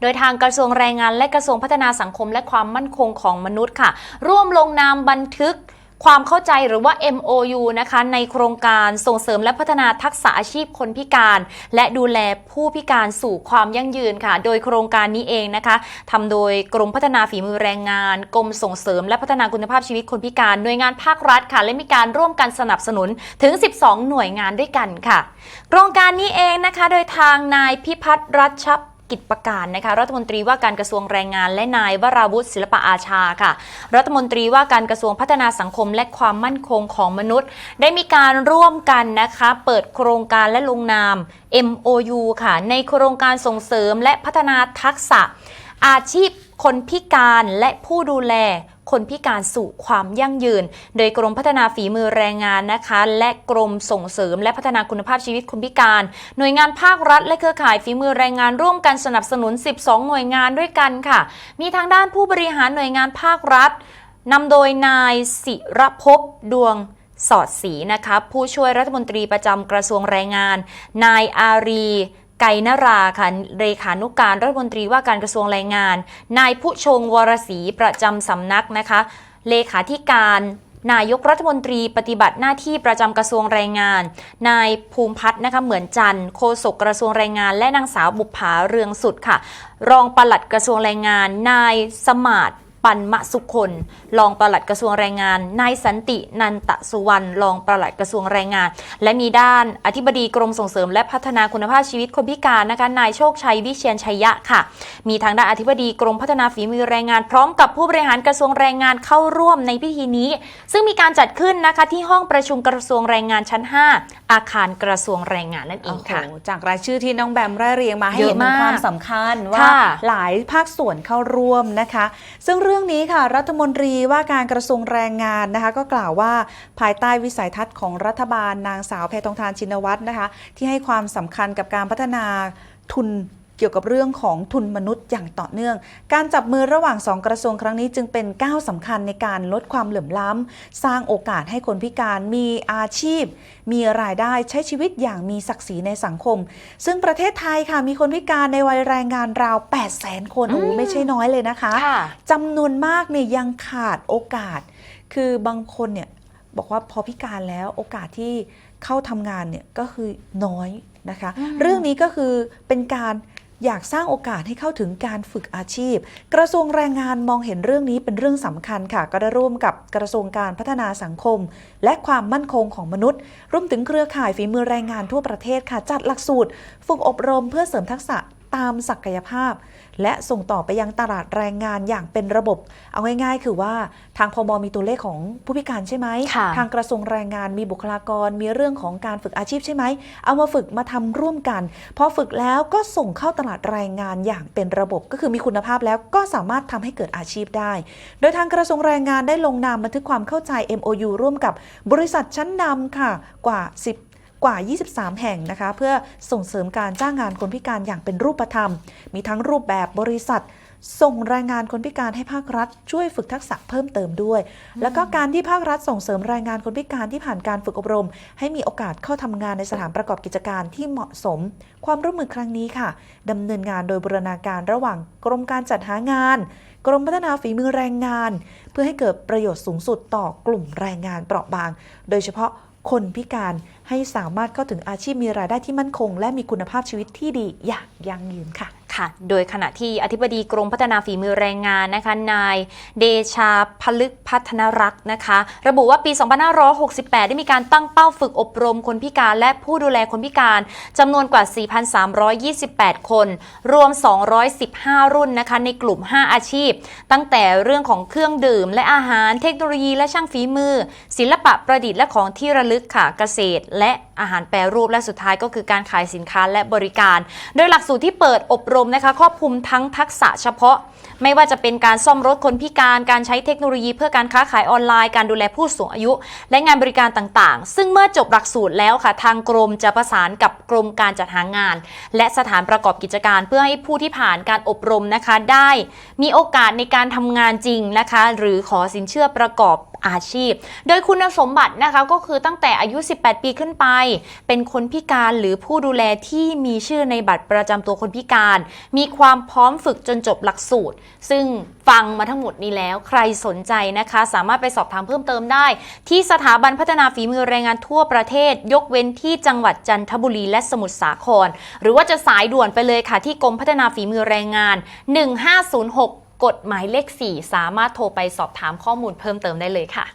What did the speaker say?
โดยทางกระทรวงแรงงานและกระทรวงพัฒนาสังคมและความมั่นคงของมนุษย์ค่ะ ร่วมลงนามบันทึกความเข้าใจหรือว่า MOU นะคะ ในโครงการส่งเสริมและพัฒนาทักษะอาชีพคนพิการ และดูแลผู้พิการสู่ความยั่งยืนค่ะ โดยโครงการนี้เองนะคะทำโดยกรมพัฒนาฝีมือแรงงาน กรมส่งเสริมและพัฒนาคุณภาพชีวิตคนพิการ หน่วยงานภาครัฐค่ะ และมีการร่วมกันสนับสนุนถึง 12 หน่วยงานด้วยกันค่ะ โครงการนี้เองนะคะ โดยทางนายพิพัฒน์รัช กิจประการนะคะรัฐมนตรีว่าการกระทรวงแรงงานและนายวราวุฒิศิลปะอาชาค่ะ รัฐมนตรีว่าการกระทรวงพัฒนาสังคมและความมั่นคงของมนุษย์ ได้มีการร่วมกันนะคะเปิดโครงการและลงนาม MOU ค่ะ ในโครงการส่งเสริมและพัฒนาทักษะอาชีพคนพิการและผู้ดูแล คนพิการสู่ความยั่งยืน โดยกรมพัฒนาฝีมือแรงงานนะคะ และกรมส่งเสริมและพัฒนาคุณภาพชีวิตคนพิการ หน่วยงานภาครัฐ และเครือข่ายฝีมือแรงงานร่วมกันสนับสนุน 12 หน่วยงานด้วยกันค่ะ มีทางด้านผู้บริหารหน่วยงานภาครัฐนำโดยนายศิรภพดวงสอดศรีนะคะผู้ช่วยรัฐมนตรีประจำกระทรวงแรงงาน นายอารี ไกนราค่ะเลขานุการรัฐมนตรีว่าการกระทรวงแรงงาน นายผู้ชงวรศรีประจำสำนักนะคะ เลขาธิการนายกรัฐมนตรีปฏิบัติหน้าที่ประจำกระทรวงแรงงาน นายภูมิพัฒน์นะคะเหมือนจันทร์โฆษกกระทรวงแรงงาน และนางสาวบุภาเรืองสุดค่ะ รองปลัดกระทรวงแรงงาน นายสมาร์ท ปันมะสุคนรองปลัดกระทรวงแรงงาน นายสันตินันตสุวรรณรองปลัดกระทรวงแรงงาน และมีด้านอธิบดีกรมส่งเสริม และพัฒนาคุณภาพชีวิตคนพิการนะคะนายโชคชัยวิเชียนชัยยะค่ะ มีทางด้านอธิบดีกรมพัฒนาฝีมือแรงงาน พร้อมกับผู้บริหารกระทรวงแรงงานเข้าร่วมในพิธีนี้ ซึ่งมีการจัดขึ้นนะคะที่ห้องประชุมกระทรวงแรงงานชั้น 5 อาคารกระทรวงแรงงานนั่นเองค่ะโอ้โหจากรายชื่อที่น้องแบมไร่เรียงมาให้เยอะเห็นถึงมากความสำคัญว่าค่ะหลายภาคส่วนเข้าร่วมนะคะ ซึ่งเรื่องนี้ค่ะ รัฐมนตรีว่าการกระทรวงแรงงานนะคะก็กล่าวว่าภายใต้วิสัยทัศน์ของรัฐบาลนางสาวแพทองทานชินวัตรนะคะที่ให้ความสำคัญกับการพัฒนาทุน เกี่ยวกับเรื่องของทุนมนุษย์อย่างต่อเนื่อง การจับมือระหว่างสองกระทรวงครั้งนี้จึงเป็นก้าวสำคัญในการลดความเหลื่อมล้ำ สร้างโอกาสให้คนพิการมีอาชีพ มีรายได้ใช้ชีวิตอย่างมีศักดิ์ศรีในสังคม ซึ่งประเทศไทยค่ะมีคนพิการในวัยแรงงานราว 8 0 0แสนคนโอ้โหไม่ใช่น้อยเลยนะคะค่ะจำนวนมากเนี่ยยังขาดโอกาส คือบางคนเนี่ยบอกว่าพอพิการแล้วโอกาสที่เข้าทำงานเนี่ยก็คือน้อยนะคะอืมเรื่องนี้ก็คือเป็นการ อยากสร้างโอกาสให้เข้าถึงการฝึกอาชีพ กระทรวงแรงงานมองเห็นเรื่องนี้เป็นเรื่องสำคัญค่ะ ก็ได้ร่วมกับกระทรวงการพัฒนาสังคม และความมั่นคงของมนุษย์ รวมถึงเครือข่ายฝีมือแรงงานทั่วประเทศค่ะจัดหลักสูตร ฝึกอบรมเพื่อเสริมทักษะ ตามศักยภาพ และส่งต่อไปยังตลาดแรงงานอย่างเป็นระบบ เอาง่ายๆ คือว่าทางพมมีตัวเลขของผู้พิการใช่ไหมค่ะทางกระทรวงแรงงานมีบุคลากรมีเรื่องของการฝึกอาชีพใช่ไหม เอามาฝึกมาทำร่วมกันพอฝึกแล้วก็ส่งเข้าตลาดแรงงานอย่างเป็นระบบ ก็คือมีคุณภาพแล้วก็สามารถทำให้เกิดอาชีพได้ โดยทางกระทรวงแรงงานได้ลงนามบันทึกความเข้าใจ MOU ร่วมกับบริษัทชั้นนำค่ะกว่า 10 กว่า 23 แห่งนะคะ เพื่อส่งเสริมการจ้างงานคนพิการอย่างเป็นรูปธรรม มีทั้งรูปแบบบริษัท ส่งแรงงานคนพิการให้ภาครัฐ ช่วยฝึกทักษะเพิ่มเติมด้วย แล้วก็การที่ภาครัฐส่งเสริมแรงงานคนพิการที่ผ่านการฝึกอบรม ให้มีโอกาสเข้าทำงานในสถานประกอบกิจการที่เหมาะสม ความร่วมมือครั้งนี้ค่ะดำเนินงานโดยบูรณาการระหว่างกรมการจัดหางาน กรมพัฒนาฝีมือแรงงาน เพื่อให้เกิดประโยชน์สูงสุดต่อกลุ่มแรงงานเปราะบาง โดยเฉพาะ คนพิการให้สามารถเข้าถึงอาชีพมีรายได้ที่มั่นคง และมีคุณภาพชีวิตที่ดีอย่างยั่งยืนค่ะ ค่ะ โดยขณะที่อธิบดีกรมพัฒนาฝีมือแรงงานนะคะ นายเดชาพลึกพัฒนรักษ์นะคะ ระบุว่าปี 2568 ได้มีการตั้งเป้าฝึกอบรมคนพิการและผู้ดูแลคนพิการจำนวนกว่า 4,328 คน รวม 215 รุ่นนะคะ ในกลุ่ม 5 อาชีพ ตั้งแต่เรื่องของเครื่องดื่ม และอาหารเทคโนโลยีและช่างฝีมือ ศิลปะประดิษฐ์และของที่ระลึกค่ะเกษตร และอาหารแปรรูปและสุดท้ายก็คือการขายสินค้าและบริการ โดยหลักสูตรที่เปิดอบรมมนะคะครอบคลุมทั้งทักษะเฉพาะ ไม่ว่าจะเป็นการซ่อมรถคนพิการการใช้เทคโนโลยีเพื่อการค้าขายออนไลน์ การดูแลผู้สูงอายุ และงานบริการต่างๆ ซึ่งเมื่อจบหลักสูตรแล้วค่ะ ทางกรมจะประสานกับกรมการจัดหางาน และสถานประกอบกิจการ เพื่อให้ผู้ที่ผ่านการอบรมนะคะได้ มีโอกาสในการทำงานจริงนะคะ หรือขอสินเชื่อประกอบ อาชีพ โดยคุณสมบัตินะคะก็คือตั้งแต่อายุ 18 ปีขึ้นไป เป็นคนพิการหรือผู้ดูแลที่มีชื่อในบัตรประจำตัวคนพิการ มีความพร้อมฝึกจนจบหลักสูตร ซึ่งฟังมาทั้งหมดนี้แล้วใครสนใจนะคะ สามารถไปสอบถามเพิ่มเติมได้ ที่สถาบันพัฒนาฝีมือแรงงานทั่วประเทศ ยกเว้นที่จังหวัดจันทบุรีและสมุทรสาคร หรือว่าจะสายด่วนไปเลยค่ะที่กรมพัฒนาฝีมือแรงงาน 1506 กฎหมายเลข 4 สามารถโทรไปสอบถามข้อมูลเพิ่มเติมได้เลยค่ะ